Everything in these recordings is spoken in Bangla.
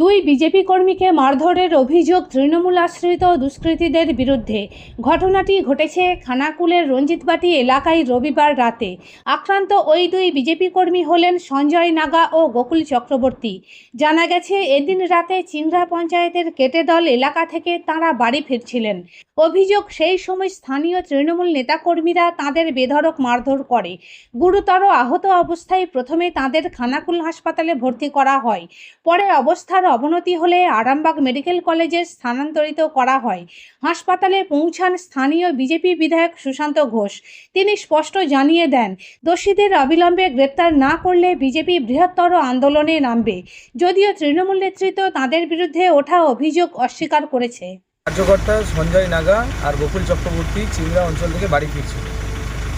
দুই বিজেপি কর্মীকে মারধরের অভিযোগ তৃণমূল আশ্রিত দুষ্কৃতীদের বিরুদ্ধে। ঘটনাটি ঘটেছে খানাকুলের রঞ্জিতবাটি এলাকায় রবিবার রাতে। আক্রান্ত ওই দুই বিজেপি কর্মী হলেন সঞ্জয় নাগা ও গোকুল চক্রবর্তী। জানা গেছে, এদিন রাতে চিংড়া পঞ্চায়েতের কেটেদল এলাকা থেকে তাঁরা বাড়ি ফিরছিলেন। অভিযোগ, সেই সময় স্থানীয় তৃণমূল নেতাকর্মীরা তাঁদের বেধড়ক মারধর করে। গুরুতর আহত অবস্থায় প্রথমে তাঁদের খানাকুল হাসপাতালে ভর্তি করা হয়। পরে অবস্থার অবনতি হলে আরামবাগ মেডিকেল কলেজে স্থানান্তরিত করা হয়। হাসপাতালে পৌঁছান স্থানীয় বিজেপি বিধায়ক সুশান্ত ঘোষ। তিনি স্পষ্ট জানিয়ে দেন, দোষীদের অবিলম্বে গ্রেপ্তার না করলে বিজেপি বৃহত্তর আন্দোলনে নামবে। যদিও তৃণমূল নেতৃত্ব তাদের বিরুদ্ধে ওঠা অভিযোগ অস্বীকার করেছে। কার্যকর্তা সঞ্জয় নাগা আর গোকুল চক্রবর্তী চিংড়া অঞ্চল থেকে বাড়ি ফিরছিল।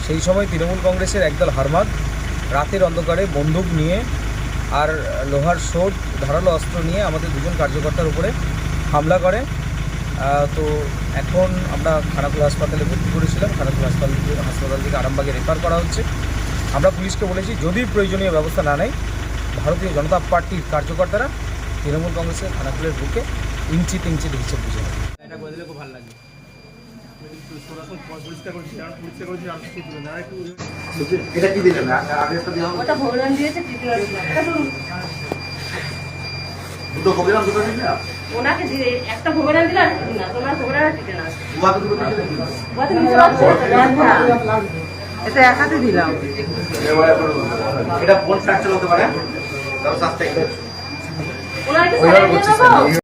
সেই সময় তৃণমূল কংগ্রেসের একদল হারমাদ রাতের অন্ধকারে বন্দুক নিয়ে আর লোহার শোট ধারালো অস্ত্র নিয়ে আমাদের দুজন কার্যকর্তার উপরে হামলা করে। তো এখন আমরা খানাকুল হাসপাতালে ভর্তি করেছিলাম। খানাকুল হাসপাতাল থেকে- হাসপাতাল থেকে আরামবাগে রেফার করা হচ্ছে। আমরা পুলিশকে বলেছি, যদি প্রয়োজনীয় ব্যবস্থা না নেয়, ভারতীয় জনতা পার্টির কার্যকর্তারা তৃণমূল কংগ্রেসের খানাকুলের বুকে ইঞ্চিতে ইঞ্চিতে হিসেব বুঝে। এটা করে দিলে খুব ভালো লাগবে এটা কি দিলেন? আগে একটা দেওয়া ওটা ভোগরান দিয়েছে তৃতীয় দুটো প্রোগ্রাম দুটো দিলেন ওনাকে দিয়ে একটা ভোগরান দিলে আর না তোমার আর দিতে না। দুটো নিচে এটা একাতে দিলাম। এটা ফ্র্যাকচার হতে পারে? তাও ওনাকে স্যালাইন দিয়ে দেবো?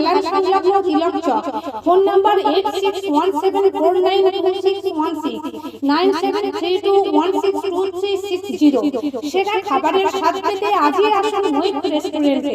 হেলান সংলগ্ন Tilak Chak. Phone number eight six one seven four nine two খাবারের স্বাদ আজই আসুন রেস্টুরেন্টে